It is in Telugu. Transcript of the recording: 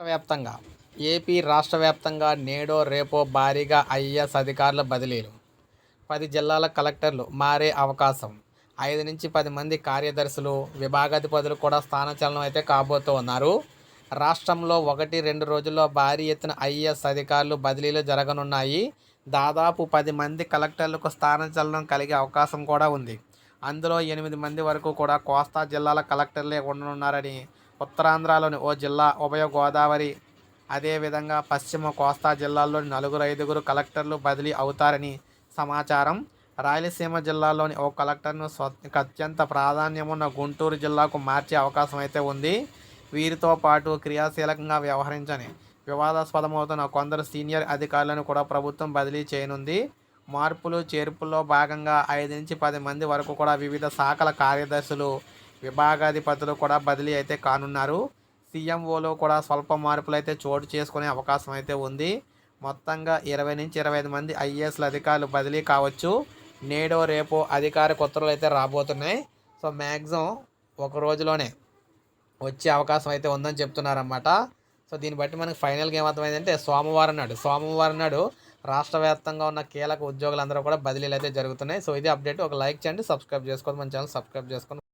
వ్యాప్తంగా ఏపీ రాష్ట్ర వ్యాప్తంగా నేడో రేపో భారీగా ఐఏఎస్ అధికారుల బదిలీలు. పది జిల్లాల కలెక్టర్లు మారే అవకాశం. ఐదు నుంచి పది మంది కార్యదర్శులు విభాగాధిపతులు కూడా స్థానచలనం అయితే కాబోతూ ఉన్నారు రాష్ట్రంలో ఒకటి రెండు రోజుల్లో భారీ ఎత్తున ఐఏఎస్ అధికారులు బదిలీలు జరగనున్నాయి. దాదాపు పది మంది కలెక్టర్లకు స్థానచలనం కలిగే అవకాశం కూడా ఉంది. అందులో ఎనిమిది మంది వరకు కూడా కోస్తా జిల్లాల కలెక్టర్లే ఉండనున్నారని ఉత్తరాంధ్రలోని ఓ జిల్లా ఉభయ గోదావరి అదేవిధంగా పశ్చిమ కోస్తా జిల్లాల్లోని నలుగురు ఐదుగురు కలెక్టర్లు బదిలీ అవుతారని సమాచారం. రాయలసీమ జిల్లాలోని ఓ కలెక్టర్ను అత్యంత ప్రాధాన్యమున్న గుంటూరు జిల్లాకు మార్చే అవకాశం అయితే ఉంది. వీరితో పాటు క్రియాశీలకంగా వ్యవహరించని వివాదాస్పదమవుతున్న కొందరు సీనియర్ అధికారులను కూడా ప్రభుత్వం బదిలీ చేయనుంది. మార్పులు చేర్పుల్లో భాగంగా ఐదు నుంచి పది మంది వరకు కూడా వివిధ శాఖల కార్యదర్శులు విభాగాధిపతులు కూడా బదిలీ అయితే కానున్నారు. సీఎంఓలో కూడా స్వల్ప మార్పులు అయితే చోటు చేసుకునే అవకాశం అయితే ఉంది. మొత్తంగా ఇరవై నుంచి ఇరవై ఐదు మంది ఐఏఎస్ల అధికారులు బదిలీ కావచ్చు. నేడో రేపో అధికారిక ఉత్తర్వులు అయితే రాబోతున్నాయి. సో మ్యాక్సిమం ఒక రోజులోనే వచ్చే అవకాశం అయితే ఉందని చెప్తున్నారన్నమాట. సో దీన్ని బట్టి మనకి ఫైనల్గా ఏమర్థమైందంటే సోమవారం నాడు సోమవారం నాడు రాష్ట్ర వ్యాప్తంగా ఉన్న కీలక ఉద్యోగులందరూ కూడా బదిలీలు అయితే జరుగుతున్నాయి. సో ఇది అప్డేట్. ఒక లైక్ చేయండి సబ్స్క్రైబ్ చేసుకోండి మన ఛానల్ సబ్స్క్రైబ్ చేసుకోండి.